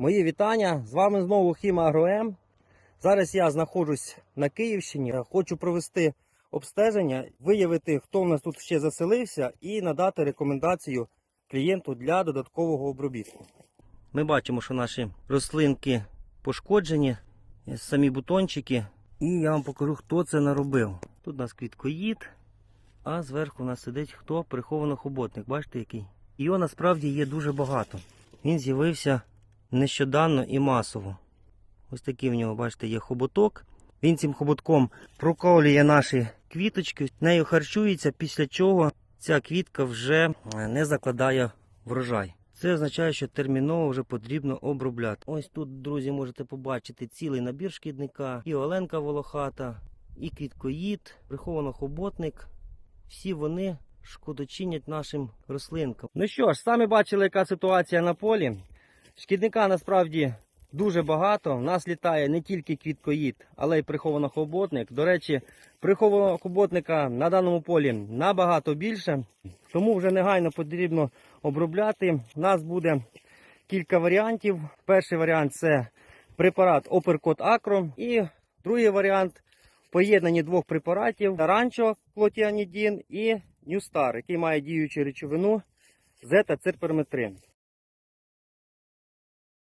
Мої вітання. З вами знову Хіма Агроем. Зараз я знаходжусь на Київщині. Хочу провести обстеження, виявити, хто в нас тут ще заселився, і надати рекомендацію клієнту для додаткового обробітку. Ми бачимо, що наші рослинки пошкоджені, самі бутончики. І я вам покажу, хто це наробив. Тут у нас квіткоїд, а зверху у нас сидить хто? Приховано хоботник. Бачите який? Його насправді є дуже багато. Він з'явився нещодавно і масово. Ось такий в нього, бачите, є хоботок. Він цим хоботком проколює наші квіточки, нею харчується, після чого ця квітка вже е, не закладає врожай. Це означає, що терміново вже потрібно обробляти. Ось тут, друзі, можете побачити цілий набір шкідника, і оленка волохата, і квіткоїд, приховано хоботник. Всі вони шкодочинять нашим рослинкам. Ну що ж, самі бачили, яка ситуація на полі. Шкідника насправді дуже багато. В нас літає не тільки квіткоїд, але й приховано хоботник. До речі, прихованого хоботника на даному полі набагато більше, тому вже негайно потрібно обробляти. У нас буде кілька варіантів. Перший варіант це препарат Оперкот Акро. І другий варіант поєднання двох препаратів Ранчо Клотіанідін і Ньюстар, який має діючу речовину зета-цирперметрин.